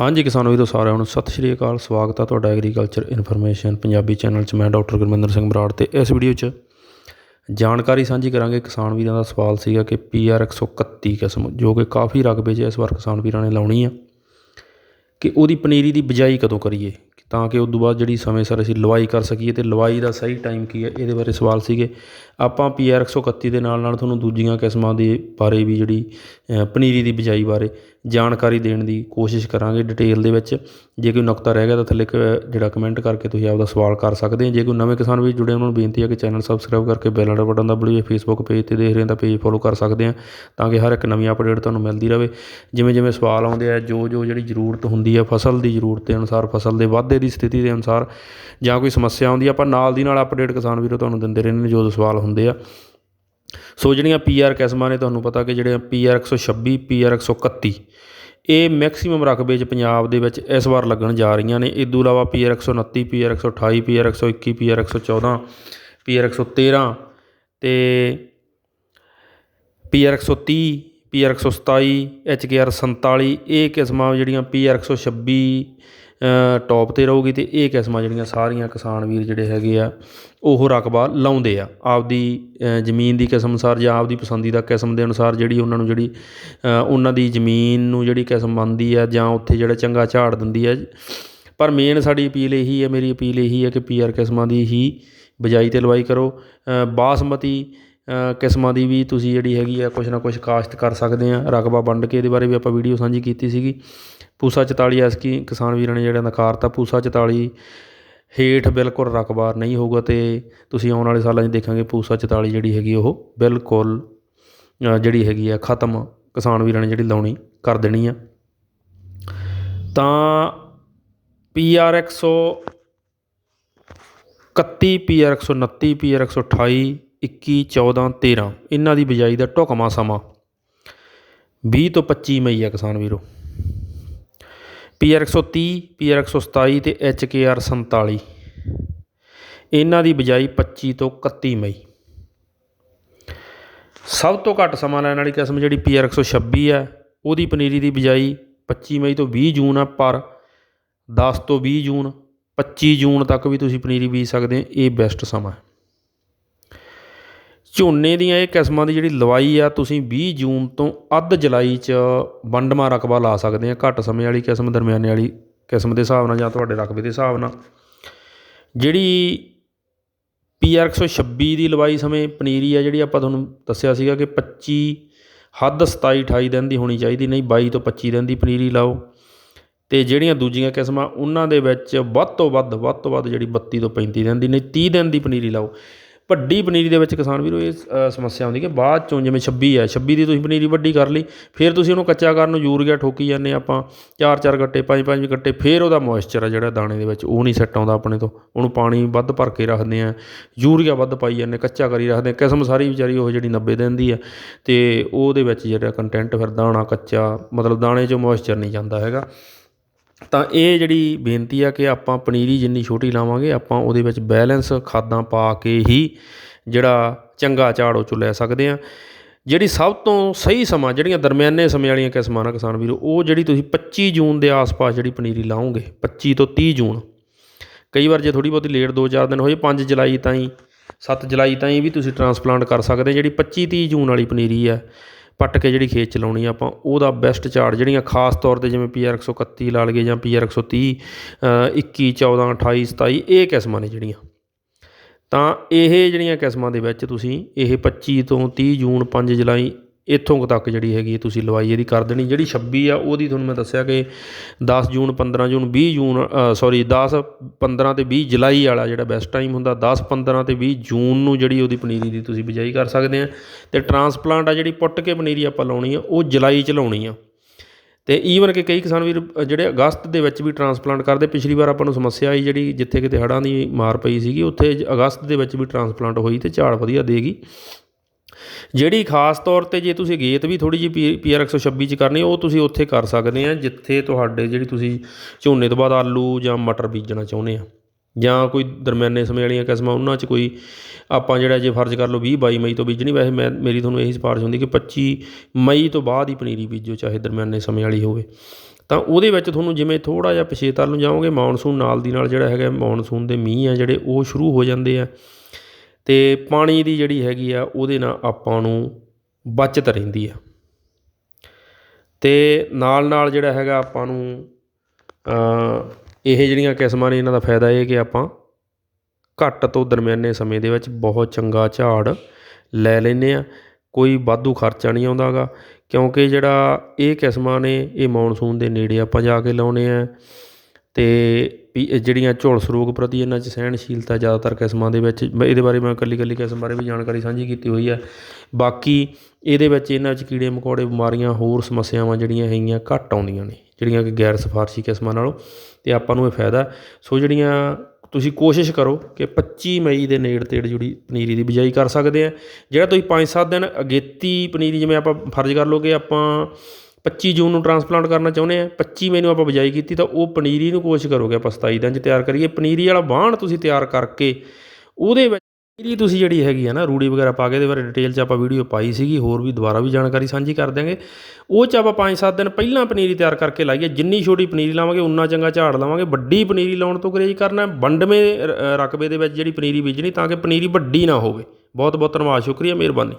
ਹਾਂਜੀ ਕਿਸਾਨ ਵੀਰੋ, ਸਾਰਿਆਂ ਨੂੰ ਸਤਿ ਸ਼੍ਰੀ ਅਕਾਲ। ਸਵਾਗਤ ਹੈ ਤੁਹਾਡਾ ਐਗਰੀਕਲਚਰ ਇਨਫੋਰਮੇਸ਼ਨ ਪੰਜਾਬੀ ਚੈਨਲ 'ਚ। ਮੈਂ ਡਾਕਟਰ ਗੁਰਮਿੰਦਰ ਸਿੰਘ ਬਰਾੜ ਤੇ ਇਸ ਵੀਡੀਓ 'ਚ ਜਾਣਕਾਰੀ ਸਾਂਝੀ ਕਰਾਂਗੇ ਕਿਸਾਨ ਵੀਰਾਂ ਦਾ ਸਵਾਲ ਸੀਗਾ ਕਿ ਪੀਆਰ 131 ਕਿਸਮ, ਜੋ ਕਿ ਕਾਫੀ ਰਕਬੇ 'ਚ ਇਸ ਵਾਰ ਕਿਸਾਨ ਵੀਰਾਂ ਨੇ ਲਾਉਣੀ ਆ। ਕਿ ਉਹਦੀ ਪਨੀਰੀ ਦੀ ਬਿਜਾਈ ਕਦੋਂ ਕਰੀਏ? ਤਾਂ ਕਿ ਉਸ ਤੋਂ ਬਾਅਦ ਜਿਹੜੀ ਸਮੇਂ ਸਿਰ ਅਸੀਂ ਲਵਾਈ ਕਰ ਸਕੀਏ ਅਤੇ ਲਵਾਈ ਦਾ ਸਹੀ ਟਾਈਮ ਕੀ ਹੈ, ਇਹਦੇ ਬਾਰੇ ਸਵਾਲ ਸੀਗੇ। ਆਪਾਂ ਪੀ ਆਰ ਇੱਕ ਸੌ ਇਕੱਤੀ ਦੇ ਨਾਲ ਨਾਲ ਤੁਹਾਨੂੰ ਦੂਜੀਆਂ ਕਿਸਮਾਂ ਦੇ ਬਾਰੇ ਵੀ ਜਿਹੜੀ ਪਨੀਰੀ ਦੀ ਬਿਜਾਈ ਬਾਰੇ ਜਾਣਕਾਰੀ ਦੇਣ ਦੀ ਕੋਸ਼ਿਸ਼ ਕਰਾਂਗੇ ਡਿਟੇਲ ਦੇ ਵਿੱਚ। ਜੇ ਕੋਈ ਨੁਕਤਾ ਰਹਿ ਗਿਆ ਤਾਂ ਥੱਲੇ ਜਿਹੜਾ ਕਮੈਂਟ ਕਰਕੇ ਤੁਸੀਂ ਆਪਦਾ ਸਵਾਲ ਕਰ ਸਕਦੇ ਹੋ। ਜੇ ਕੋਈ ਨਵੇਂ ਕਿਸਾਨ ਵੀ ਜੁੜੇ ਉਹਨਾਂ ਨੂੰ ਬੇਨਤੀ ਹੈ ਕਿ ਚੈਨਲ ਸਬਸਕ੍ਰਾਈਬ ਕਰਕੇ ਬੈਲ ਵਾਲਾ ਬਟਨ ਦਬ ਲਈਏ ਫੇਸਬੁੱਕ ਪੇਜ ਤੇ ਦੇਖ ਰਹੇ ਹੋ ਤਾਂ ਪੇਜ ਫੋਲੋ ਕਰ ਸਕਦੇ ਆ ਤਾਂ ਕਿ ਹਰ ਇੱਕ ਨਵੀਂ ਅਪਡੇਟ ਤੁਹਾਨੂੰ ਮਿਲਦੀ ਰਹੇ। ਜਿਵੇਂ ਜਿਵੇਂ ਸਵਾਲ ਆਉਂਦੇ ਆ ਜੋ ਜੋ ਜਿਹੜੀ ਜ਼ਰੂਰਤ ਹੁੰਦੀ ਹੈ, ਫਸਲ ਦੀ ਜ਼ਰੂਰਤ ਦੇ ਅਨੁਸਾਰ ਫਸਲ ਦੇ ਵਾਧੇ ਦੀ ਸਥਿਤੀ ਦੇ ਅਨੁਸਾਰ ਜਾਂ ਕੋਈ ਸਮੱਸਿਆ ਆਉਂਦੀ ਆ ਆਪਾਂ ਨਾਲ ਦੀ ਨਾਲ ਅਪਡੇਟ ਕਿਸਾਨ ਵੀਰੋ ਤੁਹਾਨੂੰ ਦਿੰਦੇ ਰਹਿੰਦੇ ਨੇ ਜੋ ਸਵਾਲ ਹੁੰਦੇ ਆ ਸੋ ਜਿਹੜੀਆਂ ਪੀਆਰ ਕਿਸਮਾਂ ਨੇ ਤੁਹਾਨੂੰ ਪਤਾ ਕਿ ਜਿਹੜੇ ਪੀਆਰ 126 ਪੀਆਰ 131 ਇਹ ਮੈਕਸਿਮਮ ਰਕਬੇ 'ਚ ਪੰਜਾਬ ਦੇ ਵਿੱਚ ਇਸ ਵਾਰ ਲੱਗਣ ਜਾ ਰਹੀਆਂ ਨੇ ਇਸ ਤੋਂ ਇਲਾਵਾ PR 129 PR 128 PR 121 PR 114 PR 113 ਤੇ ਪੀਆਰ 130 ਪੀਆਰ 127 ਐਚਕੇਆਰ 47 ਇਹ ਕਿਸਮਾਂ ਜਿਹੜੀਆਂ ਪੀਆਰ 126 ਟੋਪ ਤੇ ਰਹੂਗੀ ਅਤੇ ਇਹ ਕਿਸਮਾਂ ਜਿਹੜੀਆਂ ਸਾਰੀਆਂ ਕਿਸਾਨ ਵੀਰ ਜਿਹੜੇ ਹੈਗੇ ਆ, ਉਹ ਰਕਬਾ ਲਾਉਂਦੇ ਆ। ਆਪਦੀ ਜ਼ਮੀਨ ਦੀ ਕਿਸਮ ਅਨੁਸਾਰ ਜਾਂ ਆਪਦੀ ਪਸੰਦੀਦਾ ਕਿਸਮ ਦੇ ਅਨੁਸਾਰ ਜਿਹੜੀ ਉਹਨਾਂ ਨੂੰ ਜਿਹੜੀ ਉਹਨਾਂ ਦੀ ਜ਼ਮੀਨ ਨੂੰ ਜਿਹੜੀ ਕਿਸਮ ਮੰਨਦੀ ਆ ਜਾਂ ਉੱਥੇ ਜਿਹੜਾ ਚੰਗਾ ਝਾੜ ਦਿੰਦੀ ਆ। ਪਰ ਮੇਨ ਸਾਡੀ ਅਪੀਲ ਇਹੀ ਹੈ ਮੇਰੀ ਅਪੀਲ ਇਹੀ ਹੈ ਕਿ ਪੀਆਰ ਕਿਸਮਾਂ ਦੀ ਹੀ ਬਿਜਾਈ ਤੇ ਲਵਾਈ ਕਰੋ। ਬਾਸਮਤੀ ਕਿਸਮਾਂ ਦੀ ਵੀ ਤੁਸੀਂ ਜਿਹੜੀ ਹੈਗੀ ਆ ਕੁਛ ਨਾ ਕੁਛ ਕਾਸ਼ਤ ਕਰ ਸਕਦੇ ਹਾਂ ਰਕਬਾ ਵੰਡ ਕੇ ਇਹਦੇ ਬਾਰੇ ਵੀ ਆਪਾਂ ਵੀਡੀਓ ਸਾਂਝੀ ਕੀਤੀ ਸੀਗੀ। ਪੂਸਾ 44 ਐਸਕੀ ਕਿਸਾਨ ਵੀਰਾਂ ਨੇ ਜਿਹੜਾ ਨਕਾਰਤਾ, ਪੂਸਾ 44 ਹੇਠ ਬਿਲਕੁਲ ਰਕਬਾ ਨਹੀਂ ਹੋਊਗਾ ਅਤੇ ਤੁਸੀਂ ਆਉਣ ਵਾਲੇ ਸਾਲਾਂ 'ਚ ਦੇਖਾਂਗੇ ਪੂਸਾ 44 ਜਿਹੜੀ ਹੈਗੀ ਉਹ ਬਿਲਕੁਲ ਜਿਹੜੀ ਹੈਗੀ ਆ ਖਤਮ ਕਿਸਾਨ ਵੀਰਾਂ ਨੇ ਜਿਹੜੀ ਲਾਉਣੀ ਕਰ ਦੇਣੀ ਆ। ਤਾਂ ਪੀਆਰ 131 ਪੀਆਰ 129 ਪੀਆਰ 128 21 14 13 ਇਹਨਾਂ ਦੀ ਬਿਜਾਈ ਦਾ ਢੁਕਵਾਂ ਸਮਾਂ। ਵੀਹ ਤੋਂ 25 ਮਈ ਆ ਕਿਸਾਨ ਵੀਰੋ। ਪੀ ਪੀਆਰ 130 ਪੀਆਰ 127 ਤੇ ਆਰ 47 ਇਹਨਾਂ ਦੀ ਬਿਜਾਈ 25 ਤੋਂ 31 ਮਈ। ਸਭ ਤੋਂ ਘੱਟ ਸਮਾਂ ਲੈਣ ਵਾਲੀ ਕਿਸਮ ਜਿਹੜੀ ਪੀ ਪੀਆਰ 126 ਹੈ ਉਹਦੀ ਪਨੀਰੀ ਦੀ ਬਿਜਾਈ 25 ਮਈ ਤੋਂ 20 ਜੂਨ ਆ, ਪਰ 10 ਤੋਂ 20 ਜੂਨ 25 ਜੂਨ ਤੱਕ ਵੀ ਤੁਸੀਂ ਪਨੀਰੀ ਬੀਜ ਸਕਦੇ ਹੋ ਇਹ ਬੈਸਟ ਸਮਾਂ ਹੈ। ਝੋਨੇ ਦੀਆਂ ਇਹ ਕਿਸਮਾਂ ਦੀ ਜਿਹੜੀ ਲਵਾਈ ਆ, ਤੁਸੀਂ 20 ਜੂਨ ਤੋਂ ਅੱਧ ਜੁਲਾਈ 'ਚ ਵੰਡਮਾ ਰਕਬਾ ਲਾ ਸਕਦੇ ਆ, ਘੱਟ ਸਮੇਂ ਵਾਲੀ ਕਿਸਮ, ਦਰਮਿਆਨੇ ਵਾਲੀ ਕਿਸਮ ਦੇ ਹਿਸਾਬ ਨਾਲ ਜਾਂ ਤੁਹਾਡੇ ਰਕਬੇ ਦੇ ਹਿਸਾਬ ਨਾਲ। ਜਿਹੜੀ ਪੀਆਰ 126 ਦੀ ਲਵਾਈ ਸਮੇਂ ਪਨੀਰੀ ਆ, ਜਿਹੜੀ ਆਪਾਂ ਤੁਹਾਨੂੰ ਦੱਸਿਆ ਸੀਗਾ ਕਿ 25 ਹੱਦ 27 28 ਦਿਨ ਦੀ ਹੋਣੀ ਚਾਹੀਦੀ, ਨਹੀਂ 22 ਤੋਂ 25 ਦਿਨ ਦੀ ਪਨੀਰੀ ਲਾਓ। ਤੇ ਜਿਹੜੀਆਂ ਦੂਜੀਆਂ ਕਿਸਮਾਂ, ਉਹਨਾਂ ਦੇ ਵਿੱਚ ਵੱਧ ਤੋਂ ਵੱਧ ਵੱਧ ਤੋਂ ਵੱਧ ਜਿਹੜੀ 32 ਤੋਂ 35 ਦਿਨ ਦੀ, ਨਹੀਂ 30 ਦਿਨ ਦੀ ਪਨੀਰੀ ਲਾਓ। ਵੱਡੀ ਪਨੀਰੀ ਦੇ ਵਿੱਚ ਕਿਸਾਨ ਵੀਰੋ ਇਹ ਅ, ਸਮੱਸਿਆ ਆਉਂਦੀ ਕਿ ਬਾਅਦ ਚੋਂ ਜਿਵੇਂ 26 ਹੈ 26 ਦੀ ਤੁਸੀਂ ਪਨੀਰੀ ਵੱਡੀ ਕਰ ਲਈ ਫਿਰ ਤੁਸੀਂ ਉਹਨੂੰ ਕੱਚਾ ਕਰਨ ਨੂੰ ਯੂਰੀਆ ਠੋਕੀ ਜਾਂਦੇ ਆਪਾਂ ਚਾਰ ਚਾਰ ਗੱਟੇ ਪੰਜ ਪੰਜ ਗੱਟੇ ਫਿਰ ਉਹਦਾ ਮੋਇਸਚਰ ਆ ਜਿਹੜਾ ਦਾਣੇ ਦੇ ਵਿੱਚ ਉਹ ਨਹੀਂ ਸੈੱਟ ਆਉਂਦਾ ਆਪਣੇ ਤੋਂ ਉਹਨੂੰ ਪਾਣੀ ਵੱਧ ਭਰ ਕੇ ਰੱਖਦੇ ਆ ਯੂਰੀਆ ਵੱਧ ਪਾਈ ਜਾਂਦੇ ਕੱਚਾ ਕਰੀ ਰੱਖਦੇ ਆ ਕਿਸਮ ਸਾਰੀ ਵਿਚਾਰੀ ਉਹ ਜਿਹੜੀ 90 ਦਿਨ ਦੀ ਆ ਤੇ ਉਹਦੇ ਵਿੱਚ ਜਿਹੜਾ ਕੰਟੈਂਟ ਫਿਰ ਦਾਣਾ ਕੱਚਾ ਮਤਲਬ ਦਾਣੇ 'ਚੋਂ ਮੋਇਸਚਰ ਨਹੀਂ ਜਾਂਦਾ ਹੈਗਾ। ਤਾਂ ਇਹ ਜਿਹੜੀ ਬੇਨਤੀ ਆ ਕਿ ਆਪਾਂ ਪਨੀਰੀ ਜਿੰਨੀ ਛੋਟੀ ਲਾਵਾਂਗੇ, ਆਪਾਂ ਉਹਦੇ ਵਿੱਚ ਬੈਲੈਂਸ ਖਾਦਾਂ ਪਾ ਕੇ ਹੀ ਜਿਹੜਾ ਚੰਗਾ ਝਾੜ ਉਹ ਚੋਂ ਲੈ ਸਕਦੇ ਆ ਜਿਹੜੀ ਸਭ ਤੋਂ ਸਹੀ ਸਮਾਂ, ਜਿਹੜੀਆਂ ਦਰਮਿਆਨੇ ਸਮੇਂ ਵਾਲੀਆਂ ਕਿਸਮਾਂ ਨਾ ਕਿਸਾਨ ਵੀਰੋ, ਉਹ ਜਿਹੜੀ ਤੁਸੀਂ 25 ਜੂਨ ਦੇ ਆਸ-ਪਾਸ ਜਿਹੜੀ ਪਨੀਰੀ ਲਾਓਗੇ 25 ਤੋਂ 30 ਜੂਨ। ਕਈ ਵਾਰ ਜੇ ਥੋੜੀ ਬਹੁਤੀ ਲੇਟ 2-4 ਦਿਨ ਹੋਏ 5 ਜੁਲਾਈ ਤਾਈਂ 7 ਜੁਲਾਈ ਤਾਈਂ ਵੀ ਤੁਸੀਂ ਟਰਾਂਸਪਲਾਂਟ ਕਰ ਸਕਦੇ ਜਿਹੜੀ 25-30 ਜੂਨ ਵਾਲੀ ਪਨੀਰੀ ਹੈ ਪੱਟ ਕੇ ਜਿਹੜੀ ਖੇਤ ਚਲਾਉਣੀ ਆ ਆਪਾਂ ਉਹਦਾ ਬੈਸਟ ਝਾੜ ਜਿਹੜੀਆਂ ਖਾਸ ਤੌਰ ਤੇ ਜਿਵੇਂ ਪੀਆਰ 131 ਲਾ ਲਈਏ ਜਾਂ ਪੀਆਰ 130 ਅ, 21 14 28 27 ਇਹ ਕਿਸਮਾਂ ਨੇ ਜਿਹੜੀਆਂ। ਤਾਂ ਇਹ ਜਿਹੜੀਆਂ ਕਿਸਮਾਂ ਦੇ ਵਿੱਚ ਤੁਸੀਂ ਇਹ 25 ਤੋਂ 30 ਜੂਨ 5 ਜੁਲਾਈ ਇੱਥੋਂ ਤੱਕ ਜਿਹੜੀ ਹੈਗੀ ਹੈ ਤੁਸੀਂ ਲਵਾਈ ਇਹਦੀ ਕਰ ਦੇਣੀ। ਜਿਹੜੀ 26 ਆ, ਉਹਦੀ ਤੁਹਾਨੂੰ ਮੈਂ ਦੱਸਿਆ ਕਿ 10 ਜੂਨ 15 ਜੂਨ 20 ਜੂਨ ਸੌਰੀ 10 15 ਤੇ 20 ਜੁਲਾਈ ਵਾਲਾ ਜਿਹੜਾ ਬੈਸਟ ਟਾਈਮ ਹੁੰਦਾ 10 15 ਤੇ 20 ਜੂਨ ਨੂੰ ਜਿਹੜੀ ਉਹਦੀ ਪਨੀਰੀ ਦੀ ਤੁਸੀਂ ਬਿਜਾਈ ਕਰ ਸਕਦੇ ਆ। ਤੇ ਟਰਾਂਸਪਲਾਂਟ ਆ ਜਿਹੜੀ ਪੁੱਟ ਕੇ ਪਨੀਰੀ ਆਪਾਂ ਲਾਉਣੀ ਆ, ਉਹ ਜੁਲਾਈ ਚ ਲਾਉਣੀ ਆ। ਤੇ ਈਵਨ ਕਿ ਕਈ ਕਿਸਾਨ ਵੀਰ ਜਿਹੜੇ ਅਗਸਤ ਦੇ ਵਿੱਚ ਵੀ ਟਰਾਂਸਪਲਾਂਟ ਕਰਦੇ, ਪਿਛਲੀ ਵਾਰ ਆਪਾਂ ਨੂੰ ਸਮੱਸਿਆ ਆਈ ਜਿਹੜੀ ਜਿੱਥੇ ਕਿਤੇ ਹੜ੍ਹਾਂ ਦੀ ਮਾਰ ਪਈ ਸੀਗੀ, ਉੱਥੇ ਅਗਸਤ ਦੇ ਵਿੱਚ ਵੀ ਟਰਾਂਸਪਲਾਂਟ ਹੋਈ ਤੇ ਝਾੜ ਵਧੀਆ ਦੇਗੀ। ਜਿਹੜੀ ਖਾਸ ਤੌਰ ਤੇ ਜੇ ਤੁਸੀਂ ਗੇਤ ਵੀ ਥੋੜੀ ਜਿਹੀ ਪੀਆਰ 126 ਚ ਕਰਨੀ, ਉਹ ਤੁਸੀਂ ਉੱਥੇ ਕਰ ਸਕਦੇ ਆ, ਜਿੱਥੇ ਤੁਹਾਡੇ ਜਿਹੜੀ ਤੁਸੀਂ ਝੋਨੇ ਤੋਂ ਬਾਅਦ ਆਲੂ ਜਾਂ ਮਟਰ ਬੀਜਣਾ ਚਾਹੁੰਦੇ ਆ, ਜਾਂ ਕੋਈ ਦਰਮਿਆਨੇ ਸਮੇਂ ਵਾਲੀਆਂ ਕਿਸਮਾਂ, ਉਹਨਾਂ 'ਚ ਕੋਈ ਆਪਾਂ ਜਿਹੜਾ ਜੇ ਫਰਜ਼ ਕਰ ਲਓ 20 22 ਮਈ ਤੋਂ ਬੀਜਣੀ, ਵੈਸੇ ਮੈਂ ਮੇਰੀ ਤੁਹਾਨੂੰ ਇਹੀ ਸਿਫਾਰਿਸ਼ ਹੁੰਦੀ ਕਿ 25 ਮਈ ਤੋਂ ਬਾਅਦ ਹੀ ਪਨੀਰੀ ਬੀਜੋ, ਚਾਹੇ ਦਰਮਿਆਨੇ ਸਮੇਂ ਵਾਲੀ ਹੋਵੇ। ਤਾਂ ਉਹਦੇ ਵਿੱਚ ਤੁਹਾਨੂੰ ਜਿਵੇਂ ਥੋੜ੍ਹਾ ਜਿਹਾ ਪਿਛੇਤਰ ਨੂੰ ਜਾਓਗੇ, ਮੌਨਸੂਨ ਨਾਲ ਦੀ ਨਾਲ ਜਿਹੜਾ ਹੈਗਾ, ਮੌਨਸੂਨ ਦੇ ਮੀਂਹ ਆ ਜਿਹੜੇ, ਉਹ ਸ਼ੁਰੂ ਹੋ ਜਾਂਦੇ ਆ। ਅਤੇ ਪਾਣੀ ਦੀ ਜਿਹੜੀ ਹੈਗੀ ਆ, ਉਹਦੇ ਨਾਲ ਆਪਾਂ ਨੂੰ ਬੱਚਤ ਰਹਿੰਦੀ ਆ। ਅਤੇ ਨਾਲ ਨਾਲ ਜਿਹੜਾ ਹੈਗਾ ਆਪਾਂ ਨੂੰ ਇਹ ਜਿਹੜੀਆਂ ਕਿਸਮਾਂ ਨੇ, ਇਹਨਾਂ ਦਾ ਫਾਇਦਾ ਇਹ ਕਿ ਆਪਾਂ ਘੱਟ ਤੋਂ ਦਰਮਿਆਨੇ ਸਮੇਂ ਦੇ ਵਿੱਚ ਬਹੁਤ ਚੰਗਾ ਝਾੜ ਲੈ ਲੈਂਦੇ ਆ। ਕੋਈ ਵਾਧੂ ਖਰਚਾ ਨਹੀਂ ਆਉਂਦਾ ਗਾ, ਕਿਉਂਕਿ ਜਿਹੜਾ ਇਹ ਕਿਸਮਾਂ ਨੇ, ਇਹ ਮੌਨਸੂਨ ਦੇ ਨੇੜੇ ਆਪਾਂ ਜਾ ਕੇ ਲਾਉਣੇ ਆ। ਅਤੇ ਵੀ ਜਿਹੜੀਆਂ ਝੁਲਸ ਰੋਗ ਪ੍ਰਤੀ ਇਹਨਾਂ 'ਚ ਸਹਿਣਸ਼ੀਲਤਾ ਜ਼ਿਆਦਾਤਰ ਕਿਸਮਾਂ ਦੇ ਵਿੱਚ, ਮੈਂ ਇਹਦੇ ਬਾਰੇ ਮੈਂ ਇਕੱਲੀ ਇਕੱਲੀ ਕਿਸਮ ਬਾਰੇ ਵੀ ਜਾਣਕਾਰੀ ਸਾਂਝੀ ਕੀਤੀ ਹੋਈ ਹੈ ਬਾਕੀ ਇਹਦੇ ਵਿੱਚ ਇਹਨਾਂ ਵਿੱਚ ਕੀੜੇ ਮਕੌੜੇ, ਬਿਮਾਰੀਆਂ, ਹੋਰ ਸਮੱਸਿਆਵਾਂ ਜਿਹੜੀਆਂ ਹੈਗੀਆਂ ਘੱਟ ਆਉਂਦੀਆਂ ਨੇ, ਜਿਹੜੀਆਂ ਕਿ ਗੈਰ ਸਿਫਾਰਸ਼ੀ ਕਿਸਮਾਂ ਨਾਲੋਂ ਅਤੇ ਆਪਾਂ ਨੂੰ ਇਹ ਫਾਇਦਾ। ਸੋ ਜਿਹੜੀਆਂ ਤੁਸੀਂ ਕੋਸ਼ਿਸ਼ ਕਰੋ ਕਿ 25 ਮਈ ਦੇ ਨੇੜ ਤੇੜ ਜਿਹੜੀ ਪਨੀਰੀ ਦੀ ਬਿਜਾਈ ਕਰ ਸਕਦੇ ਆ। ਜਿਹੜਾ ਤੁਸੀਂ 5-7 ਦਿਨ ਅਗੇਤੀ ਪਨੀਰੀ ਜਿਵੇਂ ਆਪਾਂ ਫਰਜ਼ ਕਰ ਲਓ ਕਿ ਆਪਾਂ 25 ਜੂਨ ਨੂੰ ਟਰਾਂਸਪਲਾਂਟ ਕਰਨਾ ਚਾਹੁੰਦੇ ਆ 25 ਮਈ ਨੂੰ ਆਪਾਂ ਬਿਜਾਈ ਕੀਤੀ ਤਾਂ ਉਹ ਪਨੀਰੀ ਨੂੰ ਕੋਸ਼ਿਸ਼ ਕਰੋਗੇ ਆਪਾਂ 27 ਦਿਨ 'ਚ ਤਿਆਰ ਕਰੀਏ। ਪਨੀਰੀ ਵਾਲਾ ਬਾਣ ਤੁਸੀਂ ਤਿਆਰ ਕਰਕੇ ਉਹਦੇ ਵਿੱਚ ਪਨੀਰੀ ਤੁਸੀਂ ਜਿਹੜੀ ਹੈਗੀ ਆ ਨਾ, ਰੂੜੀ ਵਗੈਰਾ ਪਾ ਕੇ ਇਹਦੇ ਬਾਰੇ ਡਿਟੇਲ 'ਚ ਆਪਾਂ ਵੀਡੀਓ ਪਾਈ ਸੀਗੀ, ਹੋਰ ਵੀ ਦੁਬਾਰਾ ਵੀ ਜਾਣਕਾਰੀ ਸਾਂਝੀ ਕਰ ਦਿਆਂਗੇ। ਉਹ 'ਚ ਆਪਾਂ 5-7 ਦਿਨ ਪਹਿਲਾਂ ਪਨੀਰੀ ਤਿਆਰ ਕਰਕੇ ਲਾਈਏ, ਜਿੰਨੀ ਛੋਟੀ ਪਨੀਰੀ ਲਾਵਾਂਗੇ ਉਨਾ ਚੰਗਾ ਝਾੜ ਲਾਵਾਂਗੇ। ਵੱਡੀ ਪਨੀਰੀ ਲਾਉਣ ਤੋਂ ਗਰੇਜ ਕਰਨਾ ਵੰਡਵੇਂ ਰਕਬੇ ਦੇ ਵਿੱਚ ਜਿਹੜੀ ਪਨੀਰੀ ਬੀਜਣੀ ਤਾਂ ਕਿ ਪਨੀਰੀ ਵੱਡੀ ਨਾ ਹੋਵੇ। ਬਹੁਤ ਬਹੁਤ ਧੰਨਵਾਦ, ਸ਼ੁਕਰੀਆ, ਮਿਹਰਬਾਨੀ।